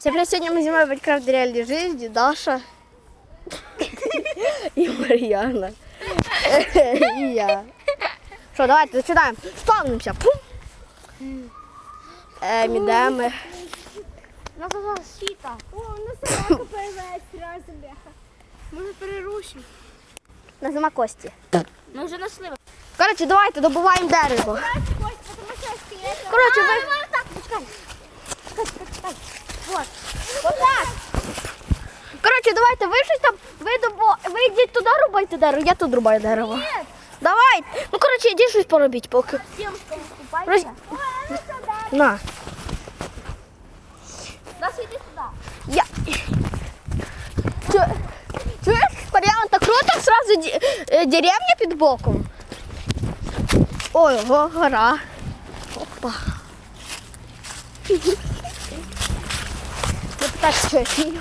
Це блядь, сьогодні ми знімаємо Майнкрафт реальній житті, Даша. І Мар'яна. І я. Що, давайте починаємо. Спавнимося. Пум. Ем, ідемо. На того світа. О, на собака появляється разом, бляха. Може перерушимо. Назима кості. Ми вже нашли. Коротше, давайте добуваємо дерево. Коротше, ви... Так, почекай. Чекай, чекай, чекай. Вот. Вот так. Коротше, давайте ви щось там, ви, добо... ви йдіть туди рубайте дерево, я тут рубаю дерево. Ні. Давай. Ну, коротше, йдіть щось поробіть поки. Сімка Роз... виступайте. Ой, ну. На. Нас іди сюди. Я... Чу... Чуєш, Мар'яна, так круто, сразу ді... е, деревня під боком. Ой, ого, гора. Опа. Так що ні.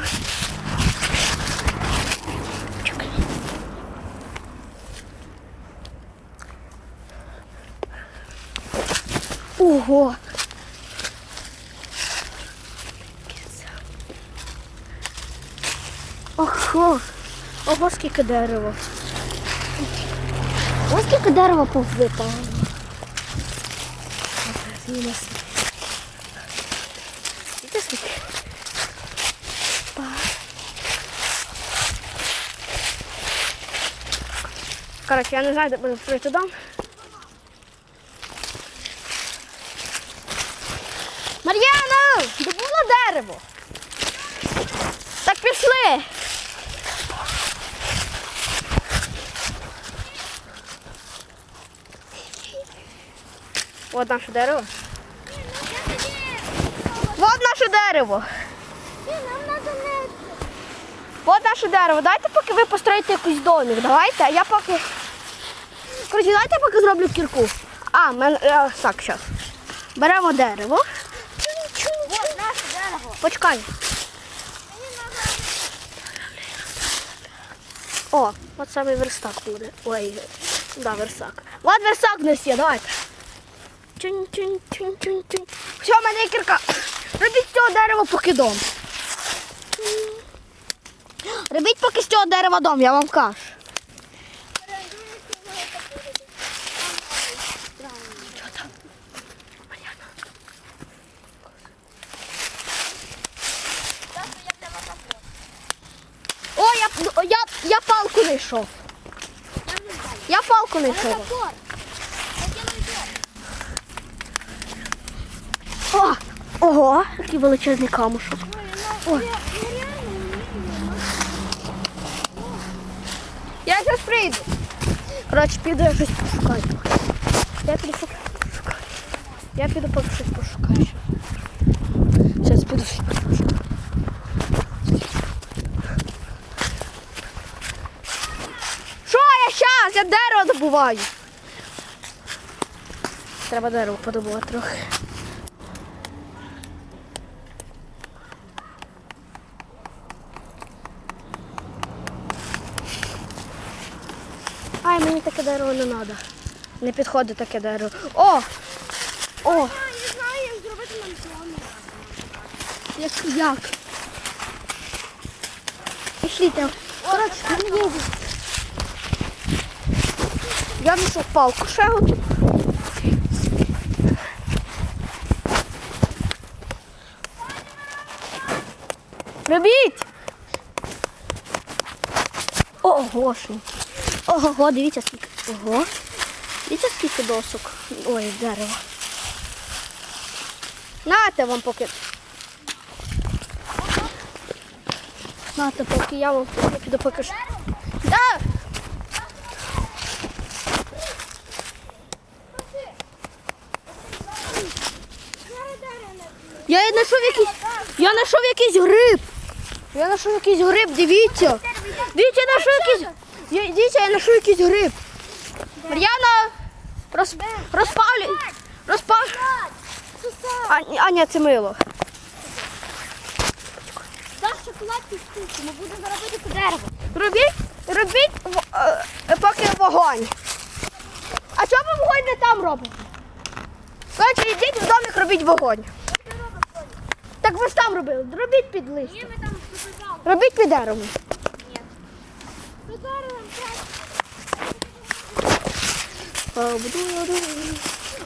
Ого. Ого. Ого, скільки дерева. Ось скільки дерева повипало. Скільки скільки? Па. Коротше, я не знаю, де буду прийти дом. Мар'яна! Добула дерево! Так пішли! От наше дерево. От наше дерево. От наше дерево. Дайте поки ви построїте якийсь домик. Давайте, а я поки. Коротше, дайте я поки зроблю кірку. А, мен... е, так, зараз. Беремо дерево. Вот наше дерево. Почекай. О, от самий верстак буде. Ой, да, верстак. От верстак у нас є, давайте. Все, в мене є кірка. Робіть з цього дерева поки дом. Робіть поки з цього дерева дом, я вам кажу. О, я, я, я палку. Я палку не йшов. О, ого, який величезний камушок. О. Я зараз прийду. Коротше, піду я щось пошукаю. Я піду пошукаю. Я піду щось пошукаю. Зараз піду щось пошукаю. Що я? Я дерево добуваю. Треба дерево подобувати трохи. Ай, мені таке дерево не треба. Не підходить таке дерево. О! О! Я не знаю, як зробити нам. Як? Як? Пішліть. Коротше, не їду. Я знайшов палку ще одну. Робіть! Ого. Ого, дивіться скільки. Ого. Дивіться скільки досок. Ой, дерева. Нате вам поки. Нате, поки я вам я піду поки що. Да! Я знайшов якийсь. Я знайшов якийсь гриб. Я знайшов якийсь гриб, дивіться. Дивіться, я знайшов якийсь. Я- Дивіться, я знайшов якийсь гриб. Мар'яна, роз... розпалюй. Розпал... А, а, ні, це мило. Даш шоколад і штуку, ми будемо робити це дерево. Робіть, робіть в- е, поки вогонь. А чому ви вогонь не там робите? Коротше, йдіть в домик, робіть вогонь. Та Так ви ж там робили. Робіть під листя. Ні, ми там побежали. Робіть під деревом. Зараз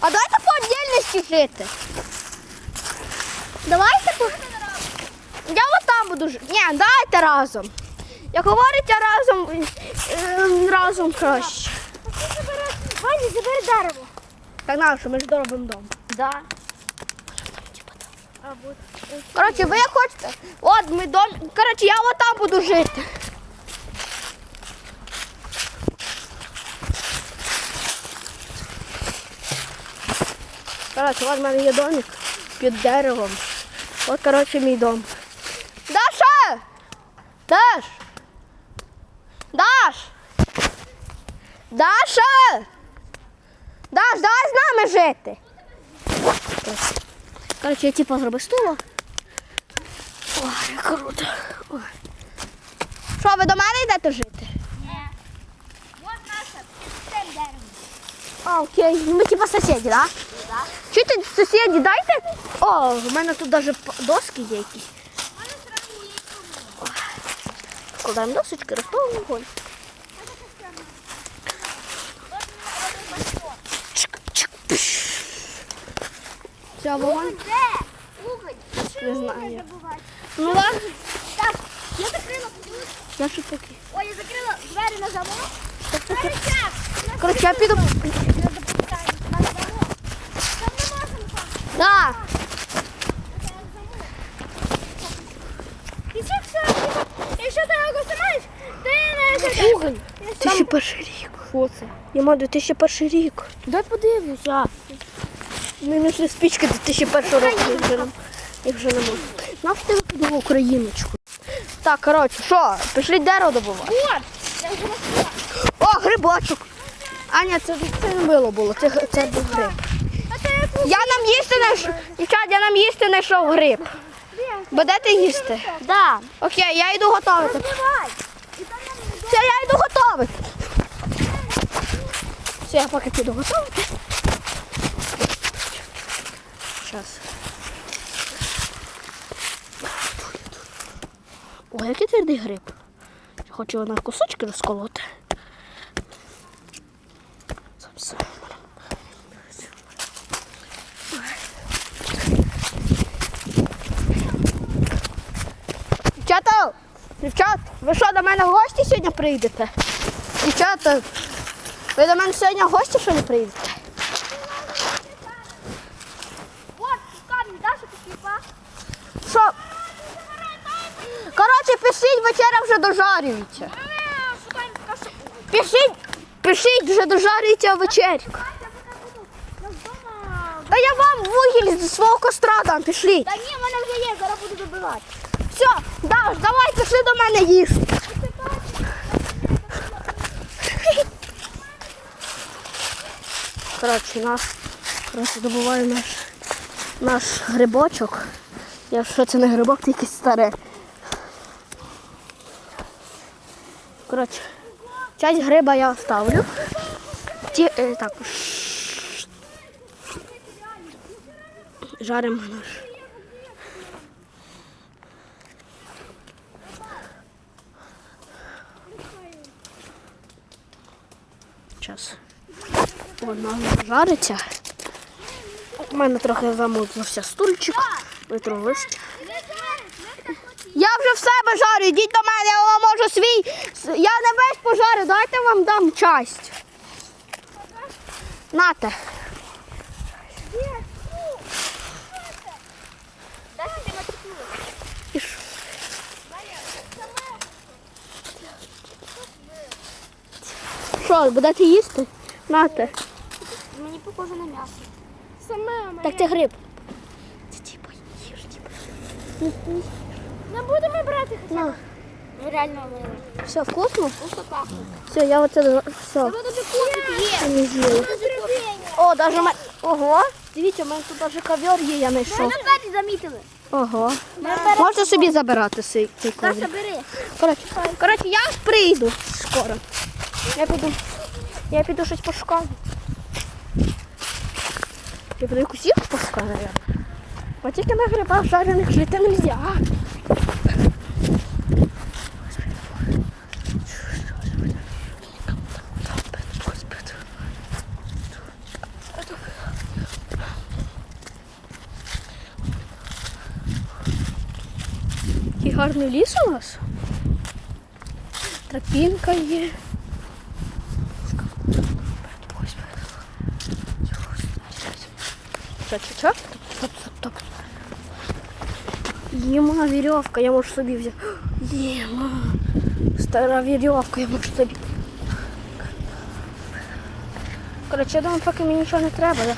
А давайте по отдельності жити. Давайте по. Я от там буду жити. Ні, давайте разом. Як говорите разом, е, разом краще. Ваня, забери дерево. Так на що ми ж доробимо дом. Да. А вот. Коротше, ви хочете. От ми дом. Коротше, я от там буду жити. Коротше, от в мене є домик під деревом. От, коротше, мій дом. Даша! Даш! Даш! Даша! Даш, давай з нами жити. Коротше, я типу зробив стуло. Круто. Що, ви до мене йдете жити? Ні. Вот наша. Під цим деревом. А, окей. Ми типу сусіді, так? Да. Чуєте, сусіді, дайте? О, у мене тут навіть доски є якісь. У мене зразу є кому. Складаємо досочки, розпалимо вогонь. Чик, чик, пш. Все, вогонь. Не знаю. Ну ладно. Так, я закрила. Я що таке? Ой, я закрила двері на замок. Так, так, так. Коротше, я піду. Да. Все, якщо ти його знаєш, ти не. Уголь. 2001 рік. Що це? Маю 2001 рік. Дай подивлюся. Ми знайшли спічки 2001 року, я вже не, я Нам ти викидав україночку. Так, коротше, що, пішли дерево добувати. От, я. О, грибочок. Аня, це, це не мило було, це, це був гриб. Я нам їсти знайшов. Дівчат, я нам їсти знайшов гриб. Будете їсти? Да. Окей, я йду готувати. Все, я йду готувати. Все, я поки піду готувати. Зараз. Ой, який твердий гриб. Хочу його на кусочки розколоти. Дівчата, дівчат, ви що, до мене в гості сьогодні прийдете? Дівчата, ви до мене сьогодні в гості що не прийдете? От, камінь, Даша, підкліпа. Що? Коротше, пишіть, вечеря вже дожарюється. Пишіть, пишіть, вже дожарюється вечеря. Та я вам вугіль зі свого костра дам, пішліть. Та ні, в мене вже є, зараз буду добивати. Все, Даш, давай пішли до мене їсти. Коротше, наш, коротше, добуваю наш, наш грибочок. Якщо це не грибок, це якесь старе. Коротше, часть гриба я оставлю. Ті, е, так. Жаримо наш. Час. Вона жариться. У мене трохи замутився стульчик. Витру. Я вже в себе жарю, йдіть до мене, я вам можу свій. Я не весь пожарю, дайте вам дам часть. Нате. Що? Що, будете їсти? Нате. Мені похоже на м'ясо. Саме моє. Так це гриб. Це типа їж, типа. Не будемо брати хоча б. Ну реально мило. Все, вкусно? Вкусно пахне. Все, я оце все. Воно тобі купить є. Не з'їла. О, даже ме... Ого. Дивіться, у мене тут даже ковер є, я знайшов. Ми двері замітили. Ого. Можете собі забирати цей, цей Даша, коврик. бери. Коротше, коротше, я ж прийду скоро. Я піду. Я піду щось пошукаю. Я піду якусь їх пошукаю, наверное. От тільки на грибах жарених жити не гарний ліс у нас. Тропінка є. Що, що, що? Стоп, стоп, стоп. Єма, вірьовка, я можу собі взяти. Єма. Стара вірьовка, я можу собі. Коротше, я думаю, поки мені нічого не треба, да?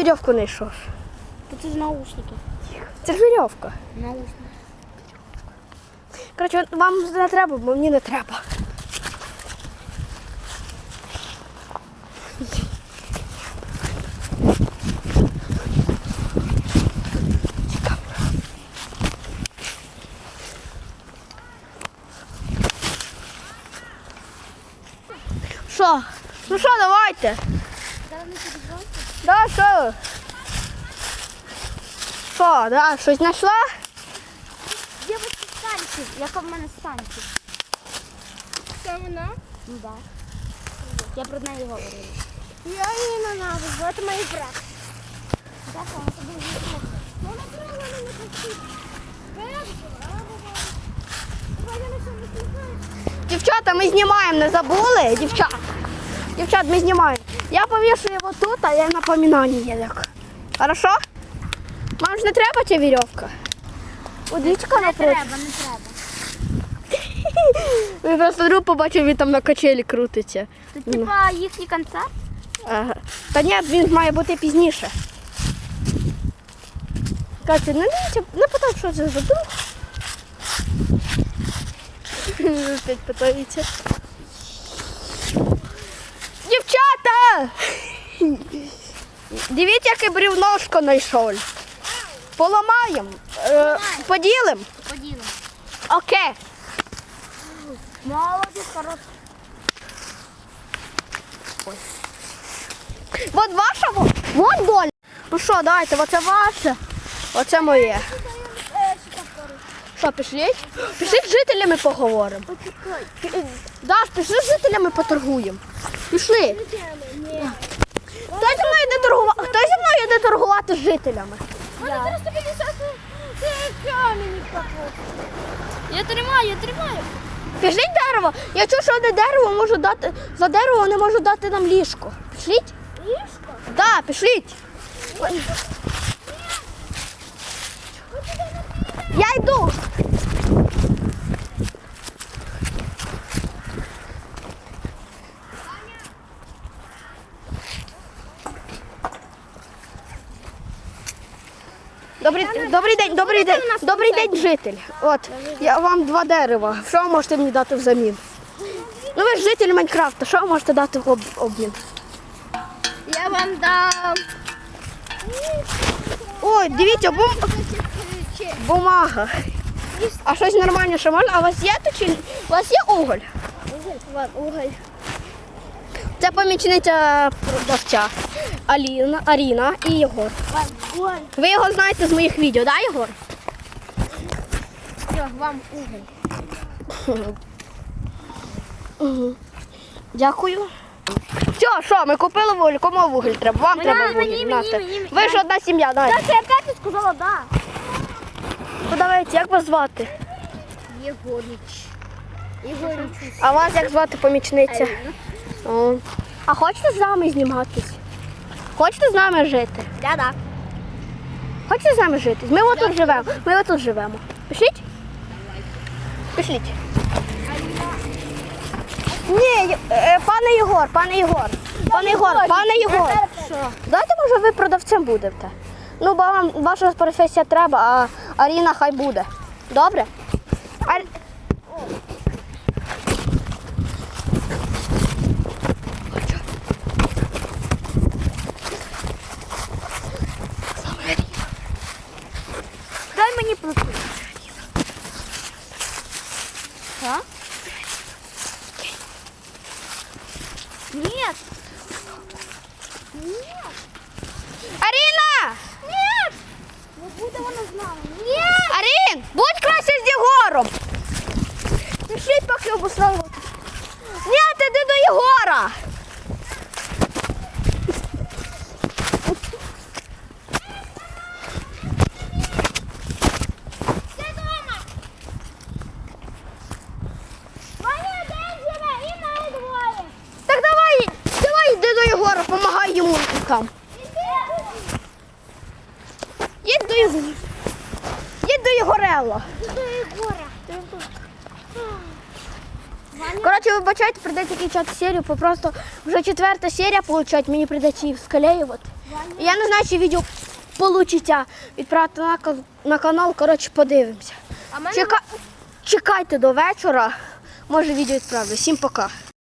вірьовку знайшов? Тут из наушники. Це ж вірьовка. Наушники. Коротше, вам не треба, бо мені не треба. Що? Ну що, давайте? Що? Що, да, щось знайшла? Де ви ці станції? Яка в мене станція? Це вона? Ну так. Я про неї говорила. Я її ненавиджу, це мій брат. Так, вона тобі не Вона прямо не хотіла. Дівчата, ми знімаємо, не забули? Дівчат. Дівчат, ми знімаємо. Я повішу його тут, а я напоминання як. Хорошо? Вам ж не треба ця вірьовка? Удичка Не треба, не треба. Ви просто друг побачив, він там на качелі крутиться. Тут типа їхній концерт? Ага. Та ні, він має бути пізніше. Катя, не не питай, що це за друг. Опять питається. Дівчата! Дивіться, яке брівношко знайшов. Поламаємо, е, поділимо. Поділимо. Окей. Молодець, хорош. Вот ваша, вот, вот доля. Ну що, давайте, оце ваше, оце моє. Що, пішли? Пішли з жителями поговоримо. Почекай. Даш, пішли з жителями поторгуємо. Пішли. Хто зі мною йде торгувати? Хто зі мною йде торгувати з жителями? Мене 350 камінь Я тримаю, я тримаю. Пішліть дерево. Я чую, що одне дерево можу дати. За дерево вони можуть дати нам ліжко. Пішліть? Ліжко? Да, пішліть. Я йду. Добрий, добрий день, добрий день, добрий день, житель. От, я вам два дерева. Що ви можете мені дати взамін? Ну ви ж житель Майнкрафта, що ви можете дати в об- обмін? Я вам дам. Ой, дивіться, бум... бумага. А щось нормальне ще можна? А у вас є тут чи у вас є уголь? Уголь. Це помічниця продавця Аліна, Аріна і Єгор. Ви його знаєте з моїх відео, так, Єгор? Все, вам уголь. Угу. Дякую. Все, що, ми купили вуголь, кому вуголь треба? Вам Мені, треба мені, мені, мені, Ви ж одна сім'я, дайте. Так, я опять сказала да. Ну, давайте, як вас звати? Єгоріч. Єгоріч. А вас як звати помічниця? О. А хочете з нами зніматись? Хочете з нами жити? Да, да. Хочете з нами жити? Ми отут живемо. Ми отут живемо. Пішліть? Пішліть. Ні, е, пане Єгор, пане Єгор. Пане Єгор, пане Єгор. Що? Давайте, може, ви продавцем будете. Ну, бо вам ваша професія треба, а Аріна хай буде. Добре? Нет. Нет. Арина! Нет! Ну, Не буде вона знала. Нет! Арин! Будь краще з Єгором! Пішли поки обусловити. Ні, ти до Єгора! Там. Їдь до Єгора. Їдь до. До Єгора. Коротше, вибачайте, прийде такий час серію, бо просто вже четверта серія, виходить, мені прийдеться її склеювати. І Я не знаю, чи відео получиться відправити на, на канал, коротше, подивимося. Чека... Чекайте до вечора, може відео відправлю. Всім пока.